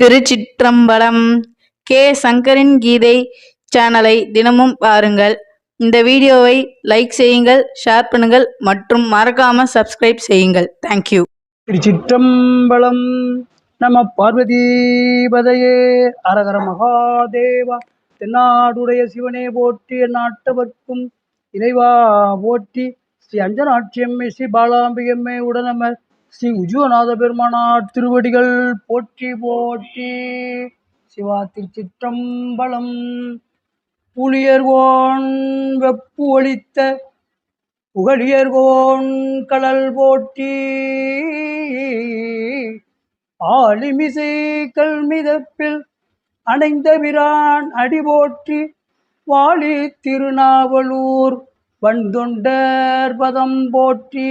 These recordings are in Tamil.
திருச்சிற்றம்பலம் கே. சங்கரின் கீதை சேனலை தினமும் பாருங்கள். இந்த வீடியோவை லைக் செய்யுங்கள் ஷேர் பண்ணுங்கள் மற்றும் மறக்காம சப்ஸ்கிரைப் செய்யுங்கள். தேங்க்யூ திருச்சிற்றம்பலம் நம பார்வதிபதையே. அரகர மகாதேவா தென்னாடுடைய சிவனே போற்றி நாட்டவர்க்கும் இறைவா போற்றி. ஸ்ரீ அஞ்சனாட்சியம்மை ஸ்ரீ பாலாம்பிகம்மை உடனமர். ஸ்ரீ உஜுவநாத பெருமானார் திருவடிகள் போற்றி போற்றி. சிவா திருச்சிற்றம்பலம். புலியர்கோன் வெப்பு ஒழித்த புகழியர்கோன் கடல் போற்றி. ஆலிமிசை கல்மிதப்பில் அணைந்த விரான் அடி போற்றி. வாழி திருநாவலூர் வண்தொண்டர் பதம் போற்றி.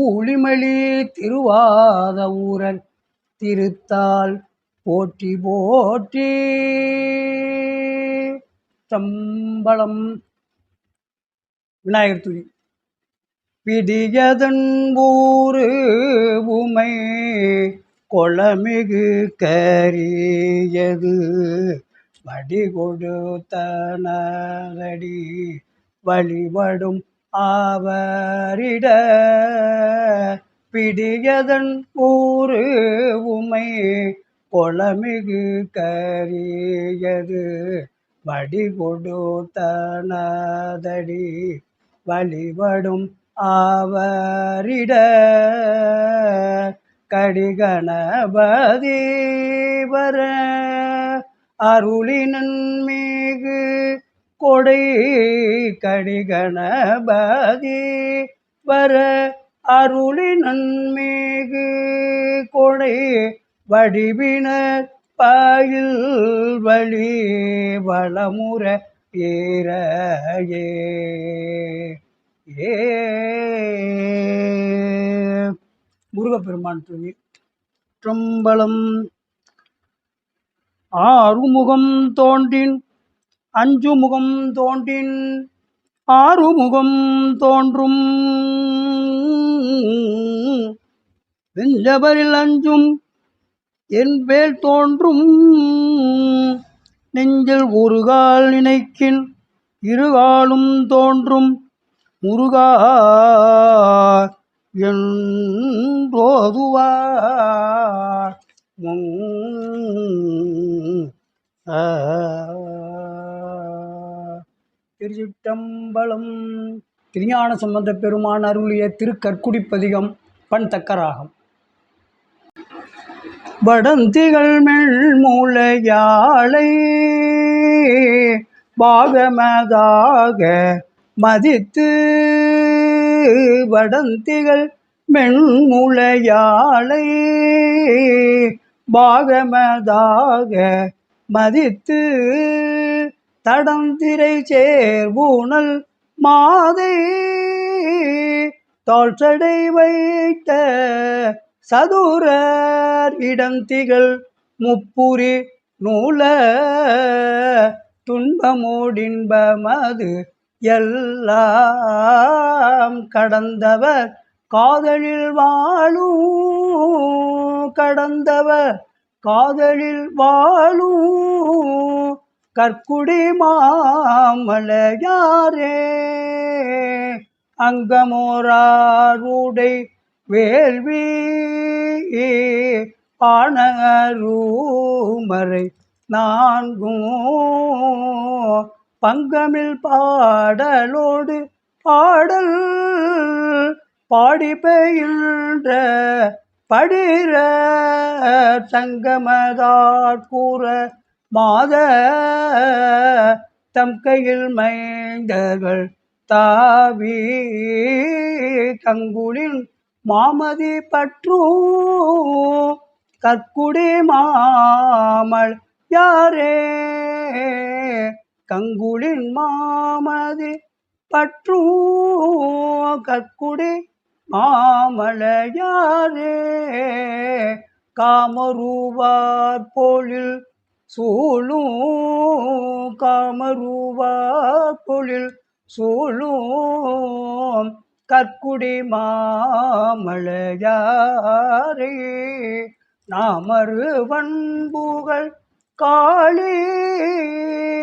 ஊழிமளி திருவாத ஊரன் திருத்தால் போற்றி போற்றி. சம்பளம். விநாயகர் துணி பிடியதன்பூரு உமை கொளமிகு கரியது. வடி கொடுத்தனதடி வழிபடும் ஆவரிட பிடியதன் ஊறு உமை கொளமிகு கரியது. வடிகொடுத்தனதடி வழிபடும் ஆவரிட கடிகணபதி வர அருளினன் மிகு கொடை கடிகணபதி வர அருளி நன்மேகு கொடை வடிவினர் பாயில் வழி வளமுற ஏறையே ஏ. முருகப்பெருமான் துணி. ட்ரம்பலம் ஆறுமுகம் தோன்றின் அஞ்சு முகம் தோன்றின் ஆறு முகம் தோன்றும். வெஞ்சவரில் அஞ்சும் என் பேல் தோன்றும். நெஞ்சில் ஒரு கால் நினைக்கின் இருகாலும் தோன்றும். முருகா என்றோதுவார். ஆ. திருச்சிட்டம்பலம் திருஞான சம்பந்த பெருமான் அருளிய திருக்கற்குடிப்பதிகம் பண் தக்கராகம். வடந்திகள் மெல்முளையாளை பாகமதாக மதித்து வடந்திகள் மென்முளையாளை பாகமதாக மதித்து தடந்திரை சேர்பூனல் மாதை. தோற்றடை வைத்த சதுரர் இடந்திகள் முப்புரி நூல. துன்பமோடின்பமது எல்லாம் கடந்தவர் காதலில் வாழும். கடந்தவர் காதலில் வாழும். கற்குடி மாமலையாரே அங்கமோராருடை வேள்வி பாணரூமரை நான்கும் பங்கமில் பாடலோடு பாடல் பாடி பெயின்ற படிர சங்கமதார் கூற மாத தம் கையில் மைந்தர்கள் தாவி கங்குளின் மாமதி பற்றும் கற்குடி மாமல் யாரே? கங்குளின் மாமதி பற்றும் கற்குடி மாமலையாரே காமருவார் போலில் சூழும் காமருவார் பொழில் சூழும் கற்குடி மாமலையாரே. நாமரு வன்புகள் காளி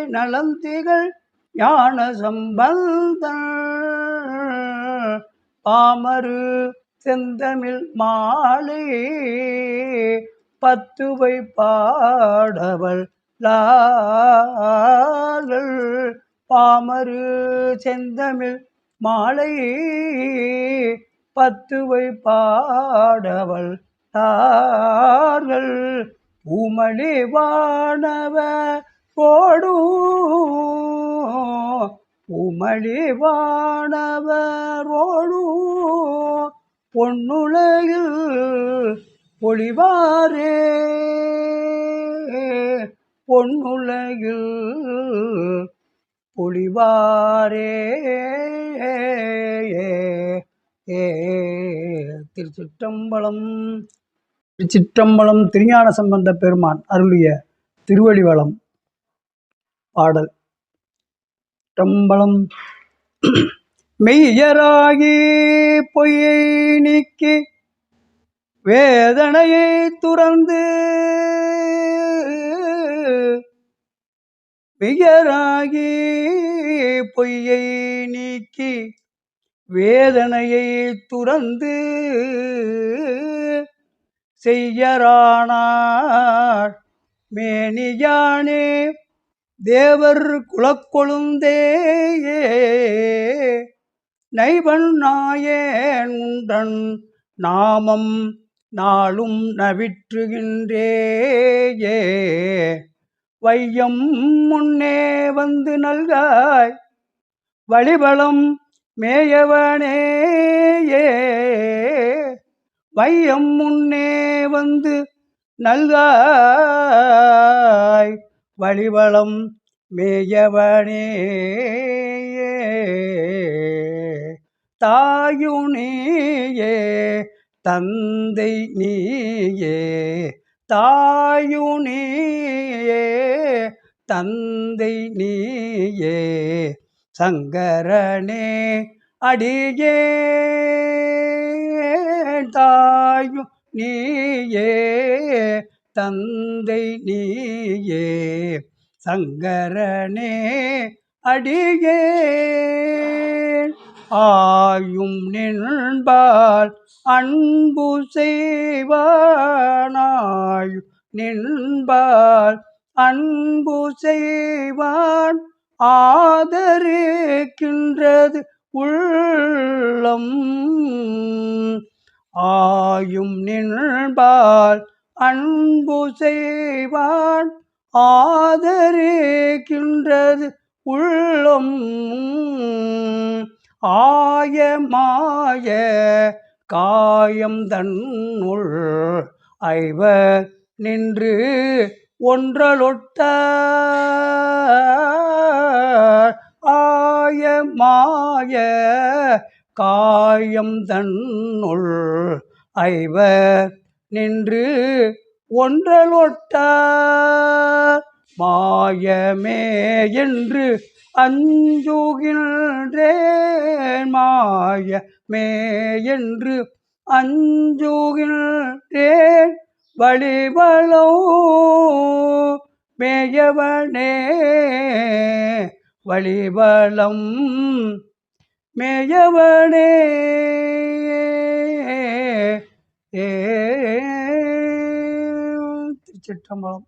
நலந்திகள் ஞான சம்பந்தன். பாமரு செந்தமிழ் மாலை பத்துவை பாடவள் லார்கள். பாமரு செந்தமிழ் மாலை பத்துவை பாடவள் தார்கள் பூமளி வானவ போடு. பூமளி வானவரோடு பொன்னுலகில் பொழிவாரே. பொன்னுலகில் பொழிவாரே. ஏ திருச்சிற்றம்பலம். திருச்சிற்றம்பலம் திருஞான சம்பந்த பெருமான் அருளிய திருவடிவளம் பாடல். டம்பலம் மெய்யராகி பொய்யை நீக்கி வேதனையை துறந்து வியராகி பொய்யை நீக்கி வேதனையை துறந்து செய்யரானார் மேனியானே தேவர் குலக்கொழுந்தேயே. நைவன் நாயேன் உண்டன் நாமம் நாளும் நவிற்றுகின்றேயே. வையம் முன்னே வந்து நல்காய். வழிபலம் மேயவனேயே. வையம் முன்னே வந்து நல்காய். வழிவளம் மேயவனே தாயுனியே. தந்தை நீயே தாயுனியே தந்தை நீயே சங்கரனே அடியே தாயு நீயே தந்தை நீயே சங்கரனே அடியே. ஆயும் நின்பால் அன்பு செய்வானாயும் நின்பால் அன்பு செய்வான் ஆதரிக்கின்றது உள்ளம். ஆயும் நின்பால் அன்பு செய்வான் ஆதரிக்கின்றது உள்ளம். ஆய மாய காயம் தன்னுள் ஐவர் நின்று ஒன்றலொட்ட ஆய மாய காயம் தன்னுள் ஐவர் நின்று ஒன்றலொட்ட மாயமே என்று அஞ்சுகின்றேன் மாயமே என்று அஞ்சுகின்றேன் வழிவளோ மேயவனே வழிவளம் மேயவனே ஏ திருச்சிற்றம்பலம்.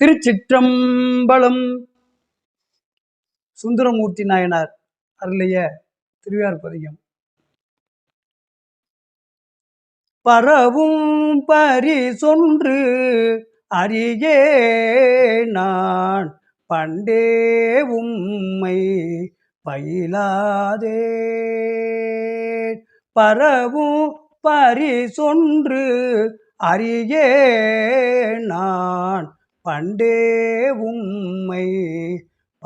திருச்சிற்றம்பலம் சுந்தரமூர்த்தி நாயனார் அருளிய திருவியார் பதிகம். பரவும் பரிசொன்று அரியே நான் பண்டே உம்மை பயிலாதே. பரவும் பரிசொன்று அரியே நான் பண்டே உம்மை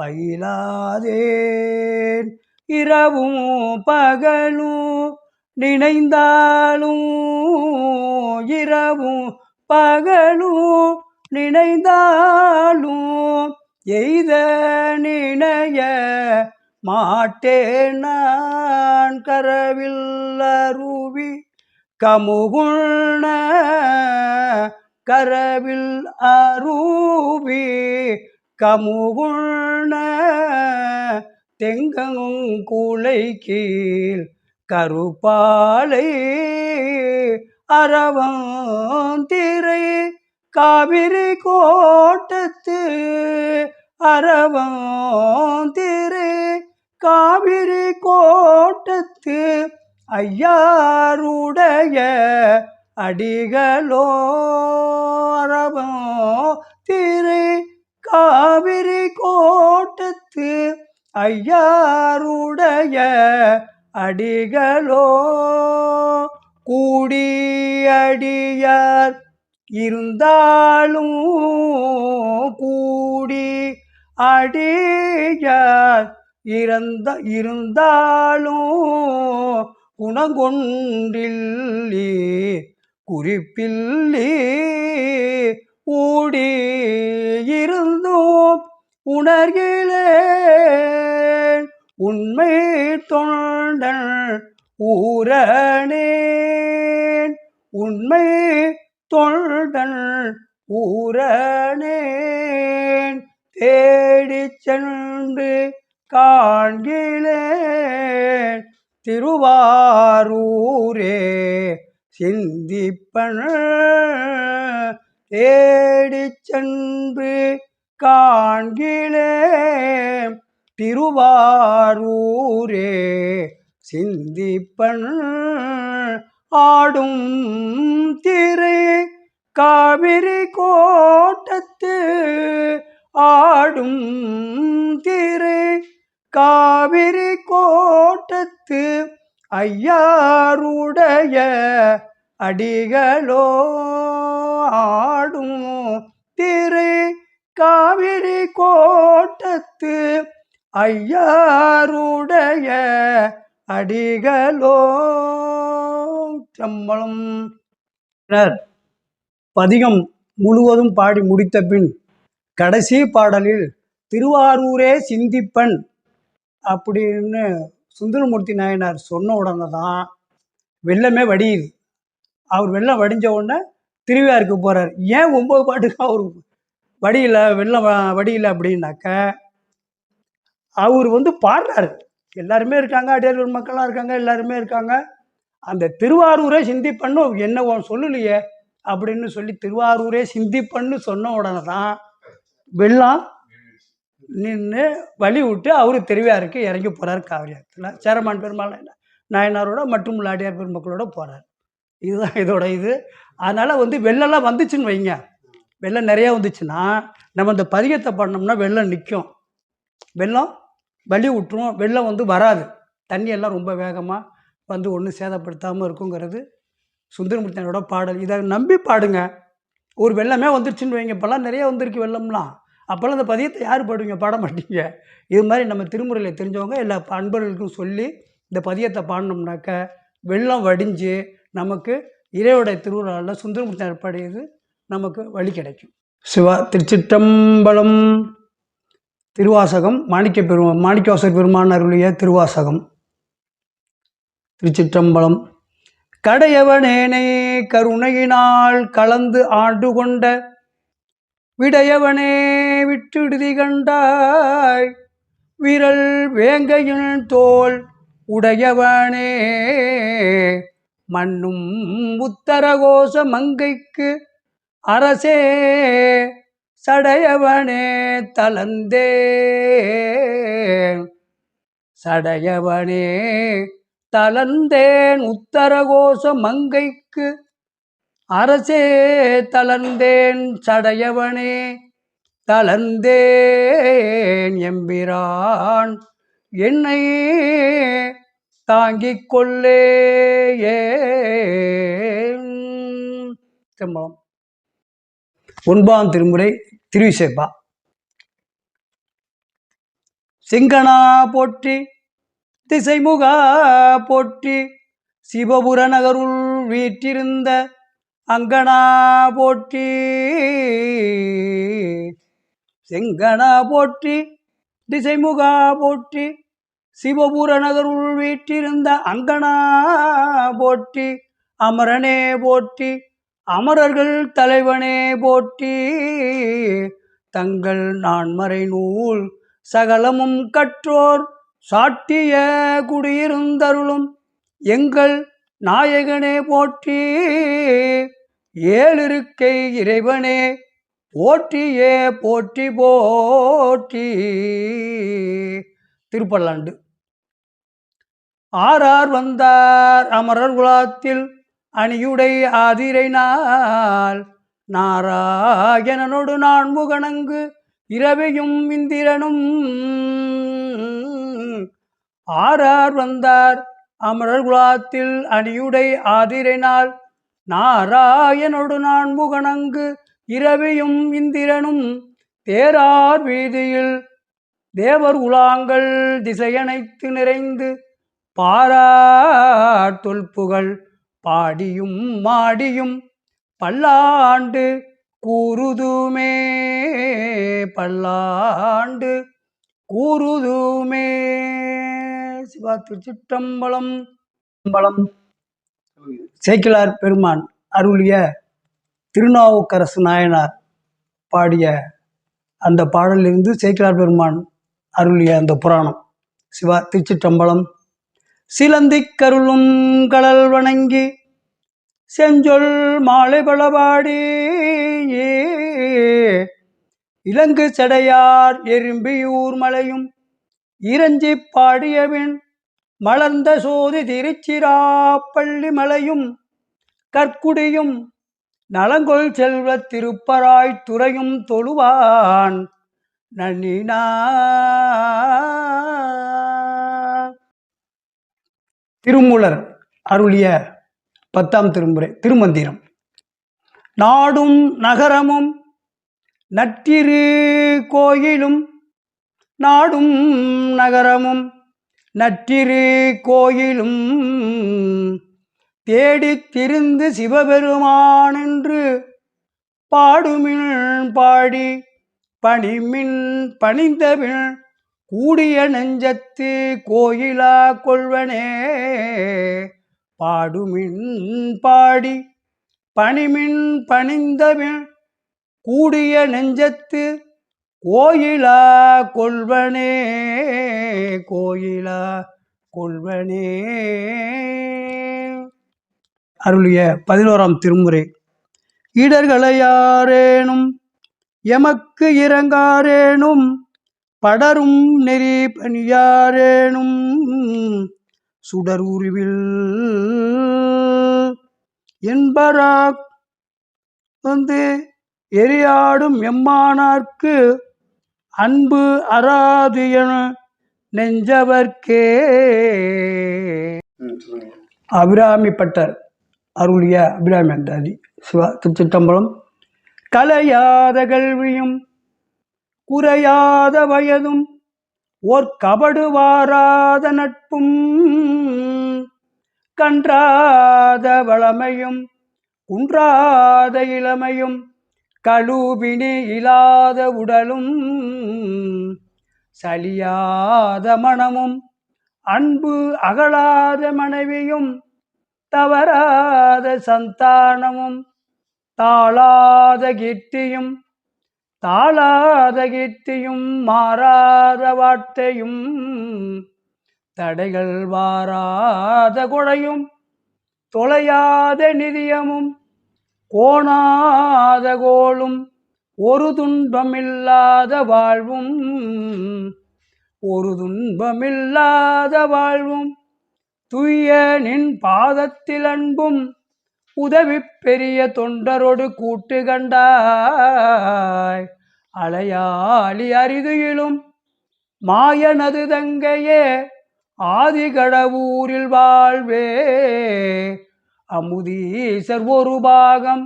பயிலாதேன். இரவும் பகலும் நினைந்தாலும் இரவும் பகலும் நினைந்தாலும் எய்த நினைய மாட்டேன் நான் கரவில் அருவி கமுகுண கரவில் அரூபி கமுகுண கமுகுண்ண தெங்கங்குலை கீழ் கருப்பாலை அறவந்திரை காவிரி கோட்டத்து அறவந்திரை காவிரி கோட்டத்து ஐயாருடைய அடிகளோ அரவம் காவிரி கோட்டத்து ஐயாருடைய அடிகளோ? கூடியடியார் இருந்தாலும் கூடி அடியார் இறந்த இருந்தாலும் குணங்கொண்டில்லி குறிப்பில்லே ஊடி இருந்தோம். உணர்கிலேன் உண்மை தொண்டன் ஊரணேன் உண்மை தொண்டன் ஊரணேன் தேடி சென்று காண்கிலேன் திருவாரூரே சிந்திப்பன தேடி சென்று காண்கிலே திருவாரூரே சிந்திப்பன் ஆடும் திரை காவிரி கோட்டத்து ஆடும் திரை காவிரி கோட்டத்து ஐயாருடைய அடிகளோ ஆ காவிரி கோட்டத்து ஐயாருடைய அடிகளோ? சம்பளம் பதிகம் முழுவதும் பாடி முடித்த பின் கடைசி பாடலில் திருவாரூரே சிந்திப்பன் அப்படின்னு சுந்தரமூர்த்தி நாயனார் சொன்ன உடனே தான் வெள்ளமே வடியுது. அவர் வெள்ளம் வடிஞ்ச உடனே திருவிழாருக்கு போகிறார் ஏன் ஒம்பது பாட்டுக்கு அவர் வடியில் வெள்ளம் வடியில் அப்படின்னாக்க அவர் வந்து பாடுறாரு. எல்லாருமே இருக்காங்க அடியார் மக்களாக இருக்காங்க எல்லாருமே இருக்காங்க. அந்த திருவாரூரே சிந்தி பண்ணு என்ன சொல்லலையே அப்படின்னு சொல்லி திருவாரூரே சிந்திப்பண்ணு சொன்ன உடனே தான் வெள்ளம் நின்று வழி விட்டு அவர் திருவையாருக்கு இறங்கி போகிறார் காவிரி சேரமான் பெருமாள் நாயனாரோட மற்றும் உள்ள அடியார் பெருமக்களோட போகிறார் இதுதான் இதோட இது. அதனால் வந்து வெள்ளெல்லாம் வந்துச்சுன்னு வைங்க. வெள்ளம் நிறையா வந்துச்சுன்னா நம்ம இந்த பதிகத்தை பண்ணோம்னா வெள்ளம் நிற்கும் வெள்ளம் வழி விட்டுரும் வெள்ளம் வந்து வராது. தண்ணி எல்லாம் ரொம்ப வேகமாக வந்து ஒன்றும் சேதப்படுத்தாமல் இருக்குங்கிறது சுந்தரமூர்த்தியனோட பாடல். இதை நம்பி பாடுங்க. ஒரு வெள்ளமே வந்துருச்சுன்னு வைங்க இப்போல்லாம் நிறைய வந்திருக்கு வெள்ளம்லாம். அப்போல்லாம் அந்த பதியத்தை யார் பாடுவீங்க? பாட மாட்டீங்க. இது மாதிரி நம்ம திருமுறையில் தெரிஞ்சவங்க எல்லா அன்பர்களுக்கும் சொல்லி இந்த பதியத்தை பாடினோம்னாக்க வெள்ளம் வடிஞ்சு நமக்கு இறையோட திருவிழாவில் சுந்தரமூர்த்தி ஏற்பாடு நமக்கு வழி கிடைக்கும். சிவா திருச்சிற்றம்பலம் திருவாசகம் மாணிக்க பெருமா மாணிக்கவாசர் பெருமான் அருளிய திருவாசகம். திருச்சிற்றம்பலம் கடையவனேனே கருணையினால் கலந்து ஆண்டு கொண்ட விடையவனே விட்டுடுதி கண்டாய். விரல் வேங்கையின் தோல் உடையவனே மண்ணும் உத்தரகோச மங்கைக்கு அரசே சடையவனே தலந்தே சடையவனே தலந்தேன் உத்தரகோஷ மங்கைக்கு. அரசே தளர்ந்தேன் சடையவனே தளர்ந்தேன் எம்பிரான். என்னை தாங்கிக் கொள்ளே திரும்பலம் ஒன்பாம் திருமுறை திருவிசேப்பா. சிங்கனா போற்றி திசைமுகா போற்றி சிவபுர நகருள் வீற்றிருந்த அங்கனா போற்றி. செங்கனா போற்றி திசைமுகா போற்றி சிவபுர நகருள் வீற்றிருந்த அங்கனா போற்றி அமரனே போற்றி அமரர்கள் தலைவனே போற்றி தங்கள் நான்மறை நூல் சகலமும் கற்றோர் சாட்டிய குடியிருந்தருளும். எங்கள் நாயகனே போற்றி ஏழிருக்கை இறைவனே போற்றியே போற்றி போற்றி. திருப்பல்லாண்டு. ஆறார் வந்தார் அமரர் குலாத்தில் அணியுடை ஆதிரை நாள். நாராயணனோடு நான் முகணங்கு இரவையும் இந்திரனும். ஆறார் வந்தார் அமரர் குலாத்தில் அணியுடை ஆதிரை நாள். நாராயணோடு நான் முகணங்கு இரவியும் இந்திரனும். தேரார் வீதியில் தேவர் உலாங்கள் திசையனைத்து நிறைந்து பாரார் தொல்புகள் பாடியும் மாடியும் பல்லாண்டு கூறுதுமே பல்லாண்டு கூறுதுமே. சிவா திருச்சிற்றம்பலம் பலம் சேக்கிலார் பெருமான் அருளிய திருநாவுக்கரசு நாயனார் பாடிய அந்த பாடலிலிருந்து சேக்கிலார் பெருமான் அருளிய அந்த புராணம். சிவா திருச்சிற்றம்பலம் சிலந்திக் கருளும் கடல் வணங்கி செஞ்சொல் மாலை பலபாடி இலங்கு சடையார் எறும்பியூர் மலையும் இறஞ்சி பாடியவின் மலர்ந்த சோதி திருச்சிராப்பள்ளி மலையும் கற்குடியும் நலங்கொள் செல்வ திருப்பராய் துறையும் தொழுவான் நன்னினா. திருமூலர் அருளிய பத்தாம் திருமுறை திருமந்திரம். நாடும் நகரமும் நற்றிரு கோயிலும் நாடும் நகரமும் நற்றிரு கோயிலும் தேடித் திருந்து சிவபெருமான் என்று பாடுமின் பாடி பணிமின் பணிந்தபின் கூடிய நெஞ்சத்து கோயிலா கொள்வனே. பாடுமின் பாடி பணிமின் பணிந்தபின் கூடிய நெஞ்சத்து கோயிலா கொள்வனே. கோயிலா கொள்வனே. அருளிய பதினோராம் திருமுறை. இடர்களையாரேனும் எமக்கு இறங்காரேனும் படரும் நெறி பணியாரேனும் சுடர் உருவில் என்பராக் வந்து எரியாடும் எம்மானார்க்கு அன்பு அராது என நெஞ்சவர்க்கே. அபிராமிப்பட்டர் அருளிய அபிராமி அந்தாதி சிவா திருச்சிட்டம்பலம் கலையாத கல்வியும் குறையாத வயதும் ஓர் கபடு வாராத நட்பும் கன்றாத வளமையும் குன்றாத இளமையும் கழுவினி இல்லாத உடலும் சலியாத மனமும் அன்பு அகலாத மனைவியும் தவறாத சந்தானமும் தாளாத கீர்த்தியும் தாளாத கீர்த்தியும் மாறாத வார்த்தையும் தடைகள் வாராத கொடையும் தொலையாத நிதியமும் கோணாத கோளும் ஒரு துன்பமில்லாத வாழ்வும் ஒரு துன்பமில்லாத வாழ்வும் துய்ய நின் பாதத்தில் அன்பும் உதவி பெரிய தொண்டரோடு கூட்டு கண்டா அலையாளி அரிதுயிலும் மாயனது தங்கையே ஆதிகடவூரில் வாழ்வே. அமுதீசர் ஒரு பாகம்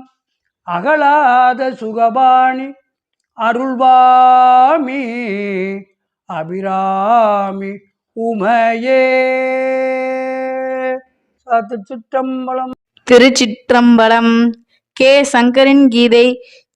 அகலாத சுகபாணி அருள்வாமி அபிராமி உமையே. சாத்து சிற்றம்பலம். திருச்சிற்றம்பலம் கே சங்கரின் கீதை